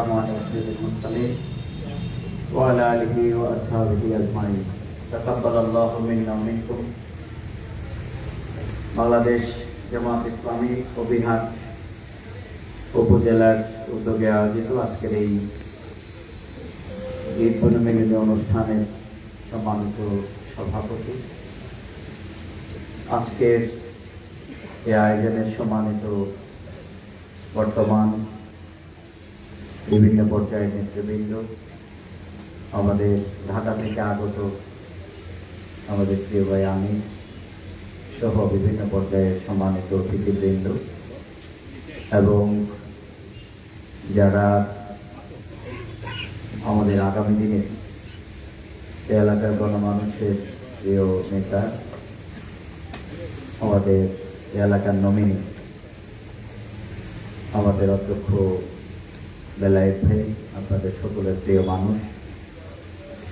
والسلام على سيد المرسلين وعلى آله وأصحابه أجمعين تقبل الله منا ومنكم বাংলাদেশ জামাত ইসলামী কবিহাট উপজেলার উদ্যোগে আয়োজিত আজকের এই ঈদ মিলনী অনুষ্ঠানের সম্মানিত সভাপতি আজকের এই আয়োজনের সম্মানিত বর্তমান বিভিন্ন পর্যায়ের নেতৃবৃন্দ আমাদের ঢাকা থেকে আগত আমাদের প্রিয় ভাই আমি সহ বিভিন্ন পর্যায়ের সম্মানিত অতিথিবৃন্দ এবং যারা আমাদের আগামী দিনে এলাকার গণমানুষের প্রিয় নেতা, আমাদের এলাকার নমিনি, আমাদের অধ্যক্ষ বেলায়েত ভাই, আপনাদের সকলের প্রিয় মানুষ,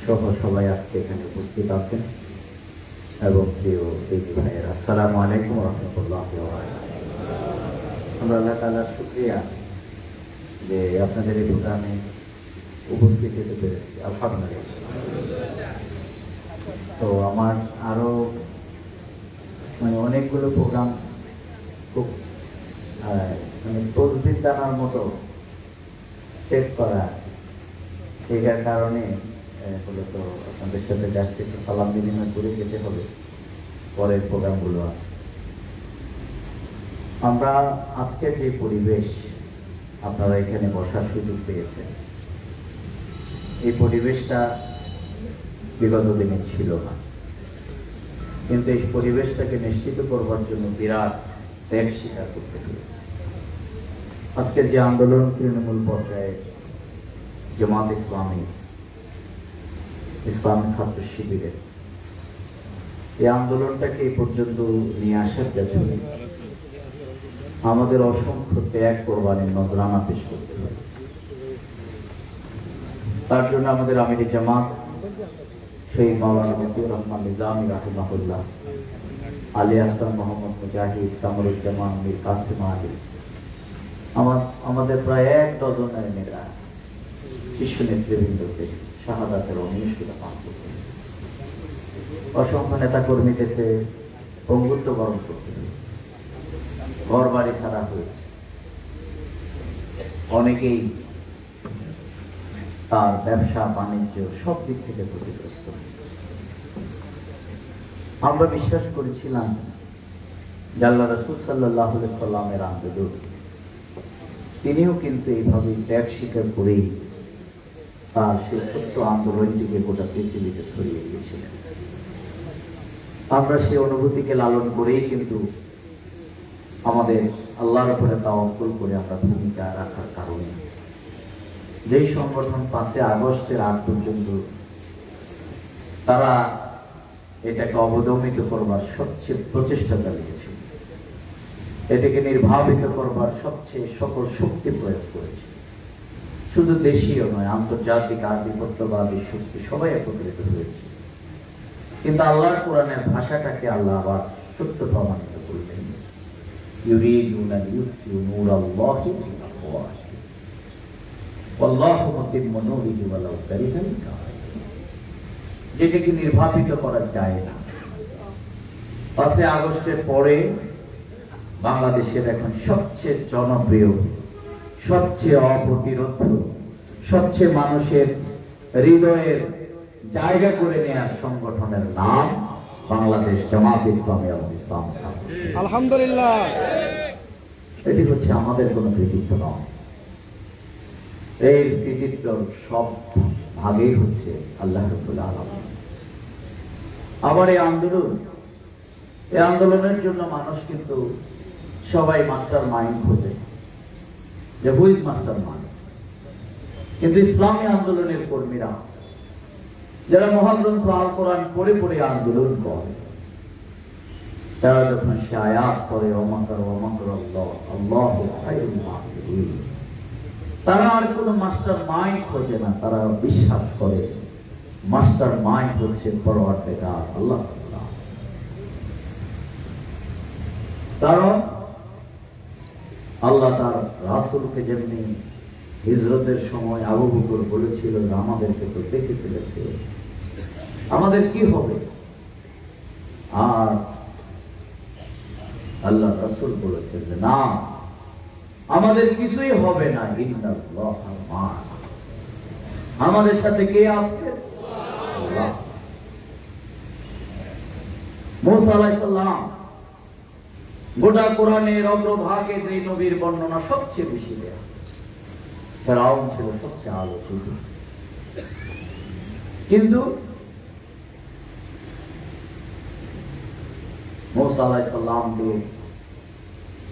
সহ সবাই আজকে এখানে উপস্থিত আছেন। এবং প্রিয় দিদি ভাইয়ের, আসসালামু আলাইকুম রহমতুল্লাহ আমরা আল্লাহ তালার শুক্রিয়া যে আপনাদের এই দোকানে উপস্থিত হতে পেরেছি। আলহামদুলিল্লাহ। তো আমার আরও মানে অনেকগুলো প্রোগ্রাম খুব মানে তসবির জানার মতো সেট করা সেটার কারণে আহ, মূলত আপনাদের সাথে জাস্ট একটু সালাম বিনিময় করে যেতে হবে। পরের প্রোগ্রামগুলো আছে। আমরা আজকের যে পরিবেশ আপনারা এখানে বসার সুযোগ পেয়েছেন। এই পরিবেশটা বিগত দিনে ছিল না। কিন্তু এই পরিবেশটাকে নিশ্চিত করবার জন্য বিরাট ত্যাগ স্বীকার করতে হবে আজকের যে আন্দোলন তৃণমূল পর্যায়ে জামাত ইসলামী ইসলামী ছাত্র শিবিরের এই আন্দোলনটাকে এই পর্যন্ত নিয়ে আসার পেছনে আমাদের অসংখ্য ত্যাগ, কোরবানির নজরানা পেশ করতে হবে তার জন্য আমাদের আমির জামাত সেই মাওলানা মতিউর রহমান নিজামী রাহিমাহুল্লাহ, আলী হাসান মোহাম্মদ মুজাহিদ, কামরুজ্জামান মীর কাসিম আলী আমার, আমাদের প্রায় এক ডজনের নেতা শীর্ষ নেতৃবৃন্দকে শাহাদাতের অনিশ্চিত পান করতে হবে। অসংখ্য নেতা কর্মীদেরকে পঙ্গুত্ব বরণ করতে হবে। ঘর বাড়ি ছাড়া হয়েছে অনেকেই তার ব্যবসা, বাণিজ্য সব দিক থেকে ক্ষতিগ্রস্ত আমরা বিশ্বাস করেছিলাম জাল্লা রসুল সাল্লাহ সাল্লামের আন্দোলন তিনিও কিন্তু এইভাবে ত্যাগ স্বীকার করেই তার সেই ছোট্ট আন্দোলনটিকে গোটা পৃথিবীতে ছড়িয়ে দিয়েছিলেন আমরা সেই অনুভূতিকে লালন করেই কিন্তু আমাদের আল্লাহর উপরে তা তাওয়াক্কুল করে আমরা ভূমিকা রাখার কারণে। যেই সংগঠন পাঁচে আগস্টের আগ পর্যন্ত তারা এটাকে অবদমিত করবার সবচেয়ে প্রচেষ্টা চালিয়েছে এটাকে নির্ভাবিত করবার সবচেয়ে সকল শক্তি প্রয়োগ করেছে। শুধু দেশীয় নয়, আন্তর্জাতিক আধিপত্যবাদী শক্তি সবাই একত্রিত হয়েছে। কিন্তু আল্লাহ কোরআনের ভাষাটাকে আল্লাহ আবার সত্য প্রমাণিত করলেন যেটাকে নির্বাচিত করা যায় না। পাঁচই আগস্টের পরে বাংলাদেশের এখন সবচেয়ে জনপ্রিয় সবচেয়ে অপ্রতিরোধ সবচেয়ে মানুষের হৃদয়ের জায়গা করে নেওয়ার সংগঠনের নাম বাংলাদেশ জামাত ইসলামী ইসলাম আলহামদুলিল্লাহ। এটি হচ্ছে আমাদের কোনো কৃতিত্ব নয়। এই কৃতিত্ব সব ভাগেই হচ্ছে আল্লাহ আলম আবার এই আন্দোলন এই আন্দোলনের জন্য মানুষ কিন্তু সবাই মাস্টার মাইন্ড খোঁজে। যে হুইজ মাস্টার মাইন্ড কিন্তু ইসলামী আন্দোলনের কর্মীরা, যারা মহাগ্রন্থ আল কোরআন পড়ে পড়ে আন্দোলন করে, তারা যখন সে আয়াত করে অমাকর অমাকর আল্লাহ তারা আর কোনো মাস্টার মাইন্ড খোঁজে না, তারা বিশ্বাস করে, মাস্টার মাইন্ড হচ্ছে পরওয়ার্তেকার আল্লাহ কারণ আল্লাহ তার রাসূলকে যেমনি হিজরতের সময় আবু বকর বলেছিল আমাদেরকে তো দেখে ফেলেছে। আমাদের কি হবে? আর আল্লাহ রাসুল বলেছেন যে, না, আমাদের কিছুই হবে না আমাদের সাথে কে আছে। মুসা আলাইহিস সালাম। গোটা কোরআনের অগ্রভাগে যে নবীর বর্ণনা সবচেয়ে বেশি দেয়া ফেরাউন ছিল সবচেয়ে আলোচিত। কিন্তু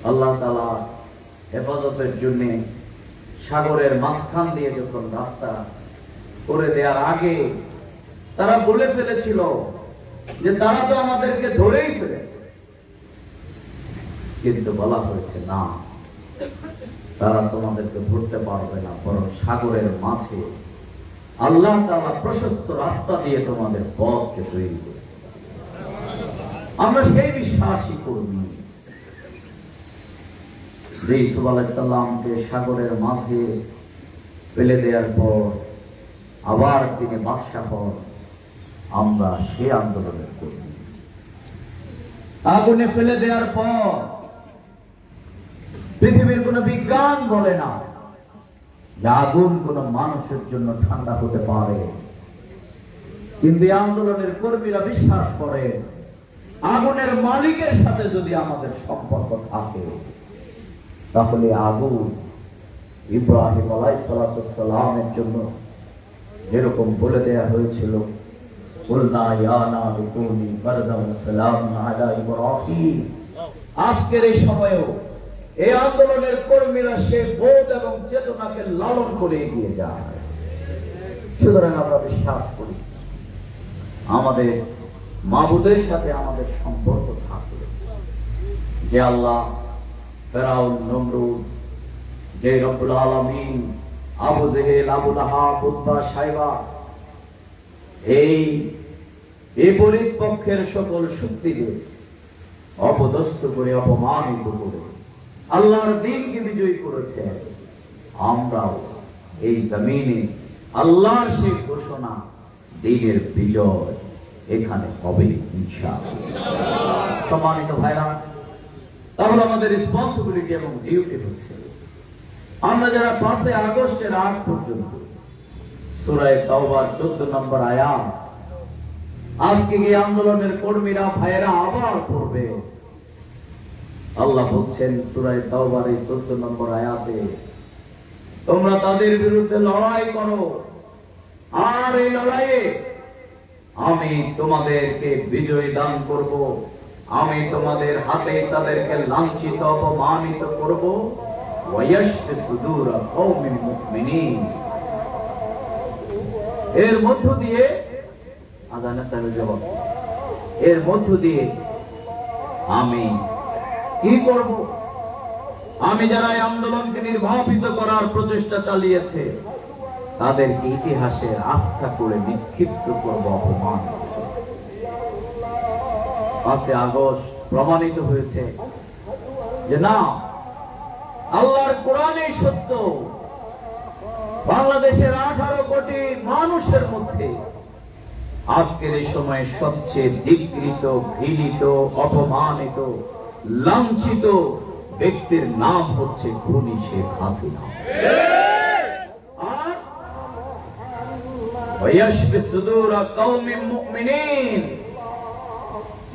আল্লাহ তাআলা হেফাজতের জন্য সাগরের মাঝখান দিয়ে যখন রাস্তা করে দেওয়ার আগে তারা বলে ফেলেছিল যে তারা তো আমাদেরকে ধরেই ফেলেছে। কিন্তু বলা হয়েছে, না, তারা তোমাদেরকে ধরতে পারবে না, বরং সাগরের মাঝে আল্লাহ তাআলা প্রশস্ত রাস্তা দিয়ে তোমাদের পথকে তৈরি করে আমরা সেই বিশ্বাসই কর্মী যে ইসুফ আলাইসাল্লামকে সাগরের মাঝে ফেলে দেওয়ার পর আবার তিনি বাদশাহ হন, আমরা সে আন্দোলনের কর্মী। আগুনে ফেলে দেওয়ার পর পৃথিবীর কোন বিজ্ঞান বলে না। আগুন কোন মানুষের জন্য ঠান্ডা হতে পারে। কিন্তু আন্দোলনের কর্মীরা বিশ্বাস করে আগুনের মালিকের সাথে যদি আমাদের সম্পর্ক থাকে, তাহলে আগুন ইব্রাহিম আলাই সালাতামের জন্য যেরকম বলে দেয়া হয়েছিল আজকের এই সময়েও এই আন্দোলনের কর্মীরা সে বোধ এবং চেতনাকে লালন করে এগিয়ে যায়। সুতরাং আমরা বিশ্বাস করি, আমাদের মাবুদের সাথে আমাদের সম্পর্ক থাকবে। যে আল্লাহ ফেরাউন, নমরুদ, যে রব্বুল আলামিন, আবু জেহেল, আবু লাহাব উদ্বা সাইবা, এই বিপরীত পক্ষের সকল শক্তিকে অপদস্থ করে, অপমানিত করে আল্লাহর দিনকে বিজয়ী করেছে। আমরাও এই জমিনে আল্লাহর সেই ঘোষণা, দিনের বিজয় এখানে হবে ইনশাআল্লাহ। সম্মানিত ভাইরা, তাহলে আমাদের রেসপন্সিবিলিটি এবং ডিউটি হচ্ছে, আমরা যারা পাঁচই আগস্টের আগ পর্যন্ত সুরায় তাওবার চোদ্দ নম্বর আয়াত, আজকে এই আন্দোলনের কর্মীরা, ভাইয়েরা আবার করবে আল্লাহ বলছেন সুরায় তাওবার এই চোদ্দ নম্বর আয়াতে, তোমরা তাদের বিরুদ্ধে লড়াই করো। আর এই লড়াইয়ে আমি তোমাদেরকে বিজয় দান করব। আমি তোমাদের হাতে তাদেরকে লাঞ্ছিত, অপমানিত করব। এর মধ্য দিয়ে আদানে তার জবাব, এর মধ্য দিয়ে আমি কি করব? আমি যারা এই আন্দোলনকে নির্বাপিত করার প্রচেষ্টা চালিয়েছে, তাদেরকে ইতিহাসে আস্থা করে নিক্ষিপ্ত করব অপমান। পাঁচে আগস্ট প্রমাণিত হয়েছে যে না, আল্লাহর কোরআনে সত্য। বাংলাদেশের আঠারো কোটি মানুষের মধ্যে আজকের এই সময়ে সবচেয়ে দিকৃত ঘৃণিত, অপমানিত লাঞ্ছিত ব্যক্তির নাম হচ্ছে খুনি শেখ হাসিনা।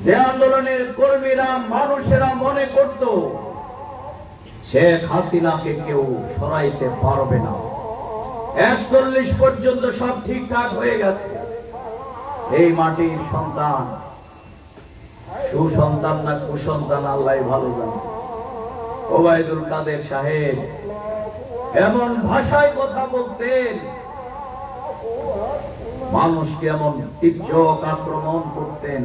যে আন্দোলনের কর্মীরা, মানুষেরা মনে শেখ কেউ সরাইতে পারবে না। একচল্লিশ পর্যন্ত সব ঠিকঠাক হয়ে গেছে। এই মাটির সন্তান সুসন্তান না কুসন্তান আল্লাহ ভালো জানে। ওবায়দুল কাদের সাহেব, এমন ভাষায় কথা বলতেন, মানুষকে এমন তীর্যক আক্রমণ করতেন,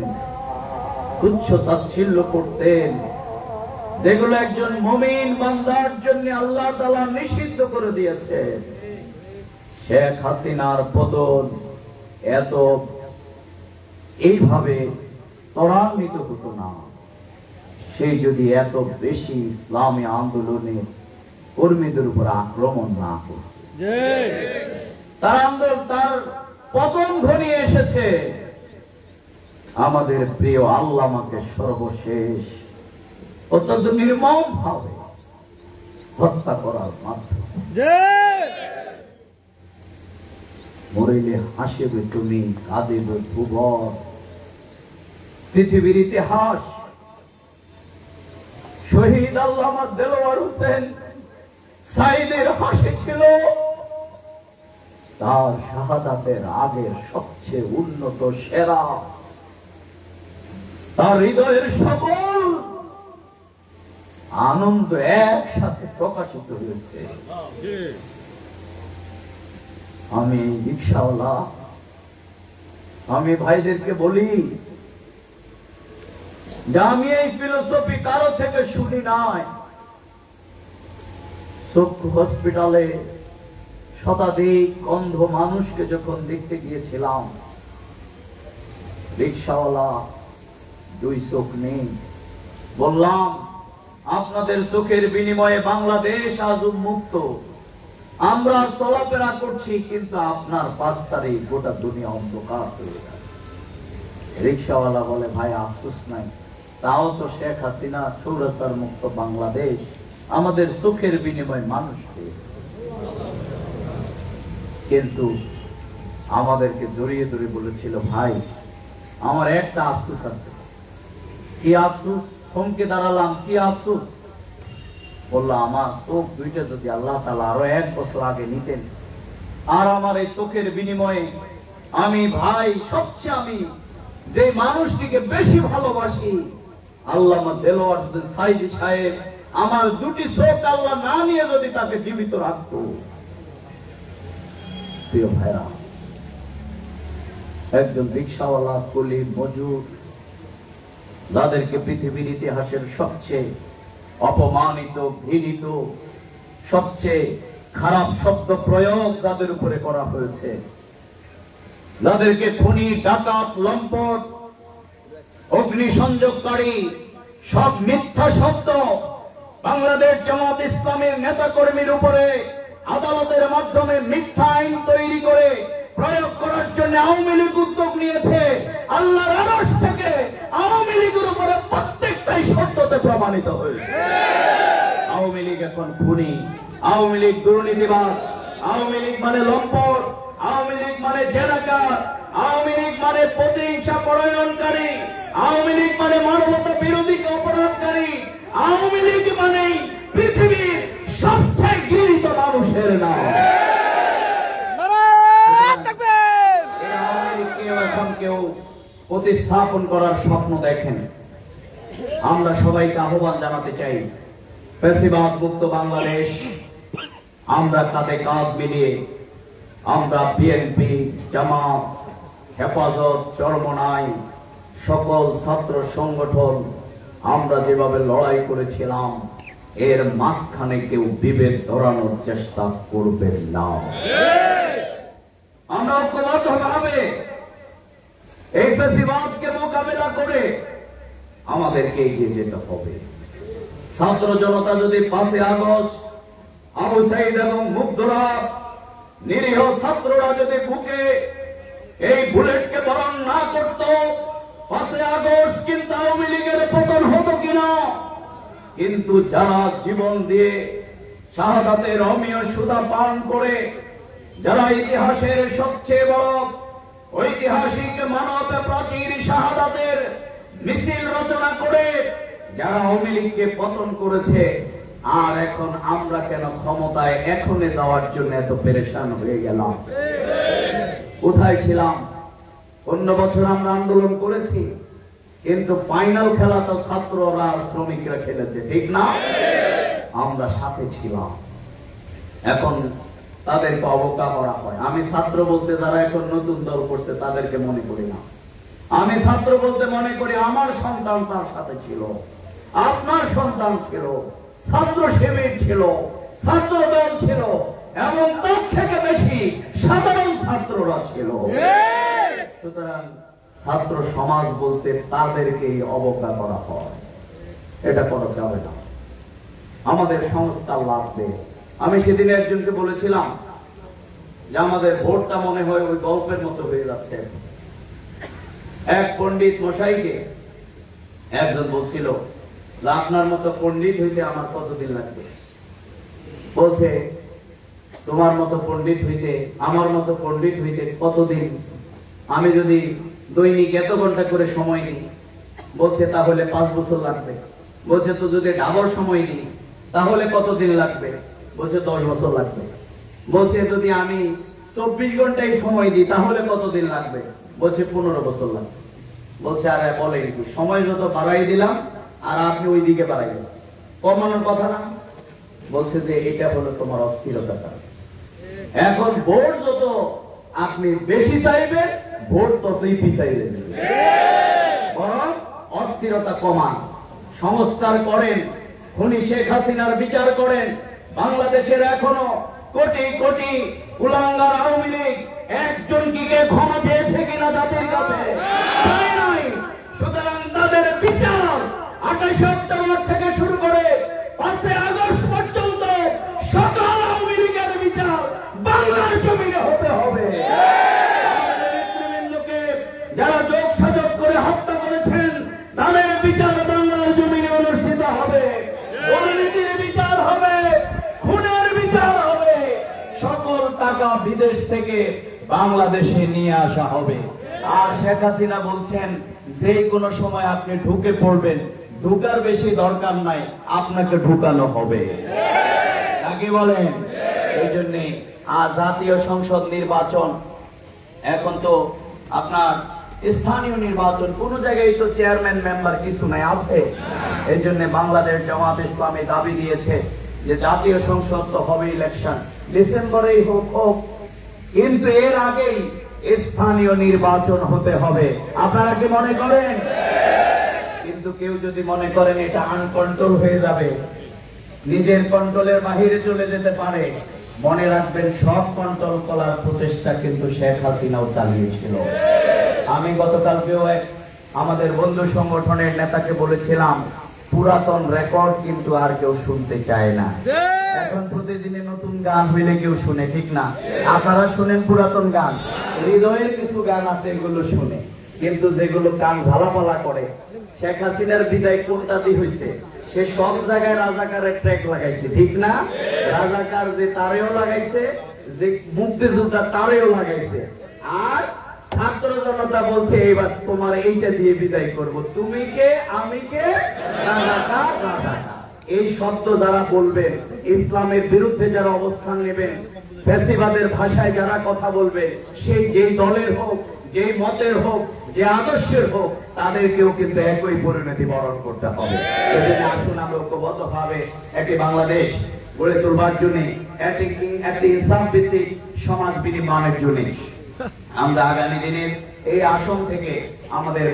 তুচ্ছ তাচ্ছিল্য করতেন। যেগুলো একজন মমিন বান্দার জন্য আল্লাহ তালা নিষিদ্ধ করে দিয়েছে। শেখ হাসিনার পতন এত এইভাবে ত্বরান্বিত হতো না। সেই যদি এত বেশি ইসলামী আন্দোলনে কর্মীদের উপর আক্রমণ না করত। তার আন্দোলন তার পতন ঘনিয়ে এসেছে। আমাদের প্রিয় আল্লামাকে সর্বশেষ অত্যন্ত নির্মম ভাবে হত্যা করার মাধ্যমে। মরিলে হাসিবে তুমি কাঁদিবে ভুবর পৃথিবীর ইতিহাস। শহীদ আল্লামা দেলোয়ার হোসেন সাইদের হাসি ছিল। তার শাহাদাতের আগের সবচেয়ে উন্নত সেরা। তার হৃদয়ের সকল আনন্দ একসাথে প্রকাশিত হয়েছে। আমি রিক্সাওয়ালা, আমি ভাইদেরকে বলি ফিলোসফি কারও থেকে শুনি নাই। চক্ষু হসপিটালে শতাধিক অন্ধ মানুষকে যখন দেখতে গিয়েছিলাম, রিক্সাওয়ালা দুই চোখ নেই। বললাম, আপনাদের চোখের বিনিময়ে বাংলাদেশ আজ উন্মুক্ত। আমরা চলাফেরা করছি, কিন্তু আপনার পাঁচ তারিখ গোটা দুনিয়া অন্ধকার হয়ে গেছে। রিক্সাওয়ালা বলে, ভাই, আফসোস নাই। তাও তো শেখ হাসিনা সৌরতার মুক্ত বাংলাদেশ, আমাদের চোখের বিনিময়ে মানুষ কিন্তু আমাদেরকে জড়িয়ে ধরে বলেছিল, ভাই, আমার একটা আফসোস আছে। কি আফসোস? থমকে দাঁড়ালাম, কি আফসোস? বলল, আমার চোখ দুইটা যদি আল্লাহ তালা আরও এক বছর আগে নিতেন, আর আমার এই চোখের বিনিময়ে আমি ভাই, সবচেয়ে আমি যে মানুষটিকে বেশি ভালোবাসি আল্লাহ দেলোয়ার সাইদি সাহেব, আমার দুটি চোখ আল্লাহ না নিয়ে যদি তাকে জীবিত রাখতো। প্রিয় ভাইরা, একজন রিক্সাওয়ালা, কলি, মজুর, যাদেরকে পৃথিবীর ইতিহাসের সবচেয়ে অপমানিত, ঘৃণিত, সবচেয়ে খারাপ শব্দ প্রয়োগ তাদের উপরে করা হয়েছে। যাদেরকে খুনি ডাকাত, লম্পট অগ্নি সংযোগকারী সব মিথ্যা শব্দ বাংলাদেশ জামাত ইসলামের নেতা কর্মীর উপরে আদালতের মাধ্যমে মিথ্যা আইন তৈরি করে প্রয়োগ করার জন্য আওয়ামী লীগ উদ্যোগ নিয়েছে। আল্লাহর আরশ থেকে আওয়ামী লীগের উপরে প্রত্যেকটাই সত্যতে প্রমাণিত হয়েছে। আওয়ামী লীগ এখন খুনি। আওয়ামী লীগ দুর্নীতিবাদ আওয়ামী লীগ মানে লম্পট। আওয়ামী লীগ মানে জেলাকার আওয়ামী লীগ মানে প্রতিহিংসা পরায়ণকারী আওয়ামী লীগ মানে মানবতা বিরোধী অপরাধকারী। আওয়ামী লীগ মানে পৃথিবীর সবচেয়ে গৃহীত মানুষের নাম। এখন কেউ প্রতিস্থাপন করার স্বপ্ন দেখেন। আমরা সবাইকে আহ্বান জানাতে চাই পেশিবাদ মুক্ত বাংলাদেশ আমরা কাঁধে কাঁধ মিলিয়ে আমরা বিএনপি জামাত হেফাজত চরমনাই সকল ছাত্র সংগঠন, আমরা যেভাবে লড়াই করেছিলাম, এর মাঝখানে কেউ বিভেদ ধরানোর চেষ্টা করবেন না। আমরা ঐক্যবদ্ধ ভাবে এই ফেসিবাদকে মোকাবেলা করে আমাদেরকে এগিয়ে যেতে হবে। ছাত্র জনতা যদি পাঁচই আগস্ট আবু সাইদ এবং মুগ্ধরা, নিরীহ ছাত্ররা যদি বুকে এই বুলেটকে বরণ না করত পাঁচই আগস্ট কিন্তু আওয়ামী লীগের পতন হতো কিনা? কিন্তু যারা জীবন দিয়ে শাহাদাতের অমীয় সুদা পান করে, যারা ইতিহাসের সবচেয়ে বড় ঐতিহাসিক মানব প্রাচীর শাহাদাতের মিছিল রচনা করে যারা আওয়ামী লীগকে পতন করেছে, আর এখন আমরা কেন ক্ষমতায় এখনে যাওয়ার জন্য এত পেরেশান হয়ে গেলাম? কোথায় ছিলাম? অন্য বছর আমরা আন্দোলন করেছি, কিন্তু ফাইনাল খেলা তো ছাত্ররা শ্রমিকরা খেলেছে, ঠিক না? আমরা সাথে ছিলাম। এখন তাদেরকে অবজ্ঞা করা হয়। আমি ছাত্র বলতে যারা এখন নতুন দল করছে, তাদেরকে মনে করি না। আমি ছাত্র বলতে মনে করি, আমার সন্তান তার সাথে ছিল। আপনার সন্তান ছিল, ছাত্র শিবির ছিল, ছাত্র দল ছিল, এবং তার থেকে বেশি সাধারণ ছাত্ররা ছিল। সুতরাং ছাত্র সমাজ বলতে তাদেরকে অবজ্ঞা করা হয়। এটা করা যাবে না। আমাদের সংস্কার লাগবে। আমি সেদিন একজনকে বলেছিলাম যে আমাদের ভোটটা মনে হয় ওই গল্পের মতো হয়ে যাচ্ছে। এক পণ্ডিত মশাইকে একজন বলছিল আপনার মতো পণ্ডিত হইতে আমার কতদিন লাগবে? বলছে, তোমার মতো পণ্ডিত হইতে, আমার মতো পণ্ডিত হইতে কতদিন আমি যদি দৈনিক এত ঘণ্টা করে সময় নিই, বলছে তাহলে পাঁচ বছর লাগবে। বলছে তো যদি ডাবর সময় নিই, তাহলে কতদিন লাগবে? বলছে দশ বছর লাগবে। বলছে যদি আমি চব্বিশ ঘন্টায় সময় দিই, তাহলে কতদিন লাগবে? বলছে পনেরো বছর লাগবে। বলছে, আর বলে সময় যত বাড়াই দিলাম, আর আপনি ওই দিকে বাড়াই দিলাম কমানোর কথা না? বলছে যে এটা হলো তোমার অস্থিরতা। এখন ভোট যত আপনি বেশি চাইবেন ভোট ততই পিছাই অস্থিরতা কমান। সংস্কার করেন। খুনি শেখ হাসিনার বিচার করেন। বাংলাদেশের এখনও কোটি কোটি কুলাঙ্গার আওয়ামী লীগ একজন কি ক্ষমা বিদেশ থেকে বাংলাদেশে নিয়ে আসা হবে। আর শেখ হাসিনা বলছেন যে কোনো সময় আপনি ঢুকে পড়বেন। ঢুকার বেশি দরকার নাই, আপনাকে ঢুকানো হবে। নাকি বলেন? এই জন্যে আর জাতীয় সংসদ নির্বাচন। এখন তো আপনার স্থানীয় নির্বাচন, কোন জায়গায় তো চেয়ারম্যান মেম্বার কিছু নাই, আছে। এই জন্য বাংলাদেশ জামাত ইসলামী দাবি দিয়েছে যে জাতীয় সংসদ তো হবে ইলেকশন। ডিসেম্বরেই হোক হোক কিন্তু এর আগেই স্থানীয় নির্বাচন হতে হবে। আপনারা কি মনে করেন? কিন্তু কেউ যদি মনে করেন এটা আনকন্ট্রোল হয়ে যাবে, নিজের কন্ট্রোলের বাহিরে চলে যেতে পারে, মনে রাখবেন সব কন্ট্রোল করার প্রচেষ্টা কিন্তু শেখ হাসিনাও চালিয়েছিল। আমি গতকালকেও আমাদের বন্ধু সংগঠনের নেতাকে বলেছিলাম, পুরাতন রেকর্ড কিন্তু আর কেউ শুনতে চায় না। এখন প্রতিদিনে নতুন গান হইলে কেউ শুনে, ঠিক না? আপনারা শুনেন পুরাতন গান। হৃদয়ের কিছু গান আছে, এগুলো শুনে। কিন্তু যেগুলো কান ঝালাপালা করে, শেখ হাসিনার বিদায় কোনটা দিয়ে হয়েছে সে সব জায়গায় রাজাকারের ট্র্যাক লাগাইছে, ঠিক না? রাজাকার যে তারেও লাগাইছে, যে মুক্তিযোদ্ধা তারেও লাগাইছে। আর ছাত্র জনতা বলছে এবার তোমার এইটা দিয়ে বিদায় করব। তুমি কে? আমি কে? রাজাকার রাজাকার। এই শব্দ যারা বলবেন, ইসলামের বিরুদ্ধে যারা অবস্থান নেবেন, ফ্যাসিবাদের ভাষায় যারা কথা বলবে, সেই যেই দলের হোক, যেই মতের হোক, যে আদর্শের হোক, তাদেরকেও কিন্তু একই পরিণতি বরণ করতে হবে। সেজন্য আসুন আমরা ঐক্যবদ্ধ ভাবে একটি বাংলাদেশ গড়ে তোলবার জন্য, একটি ইসলাম ভিত্তিক সমাজ বিনির্মাণের জন্য। আমরা আগামী দিনের এই আসন থেকে আমাদের